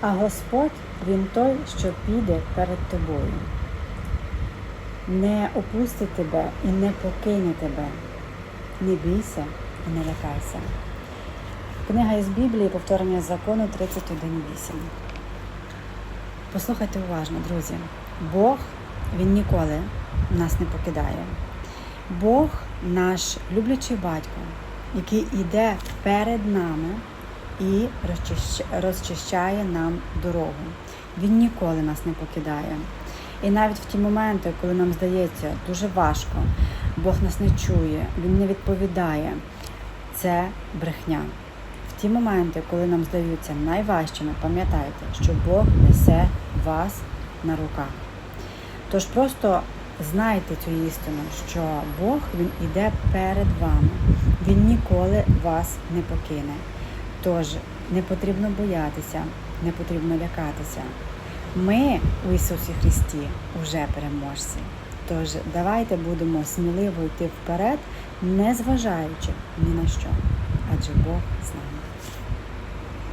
А Господь Він той, що піде перед тобою. Не опустить тебе і не покине тебе. Не бійся і не лякайся. Книга із Біблії повторення закону 31.8. Послухайте уважно, друзі. Бог, Він ніколи нас не покидає. Бог наш люблячий батько, який йде перед нами і розчищає нам дорогу. Він ніколи нас не покидає. І навіть в ті моменти, коли нам здається дуже важко, Бог нас не чує, Він не відповідає. Це брехня. В ті моменти, коли нам здаються найважчими, пам'ятайте, що Бог несе вас на руках. Тож просто знайте цю істину, що Бог Він іде перед вами. Він ніколи вас не покине. Тож не потрібно боятися, не потрібно лякатися. Ми у Ісусі Христі вже переможці. Тож давайте будемо сміливо йти вперед, не зважаючи ні на що, адже Бог з нами.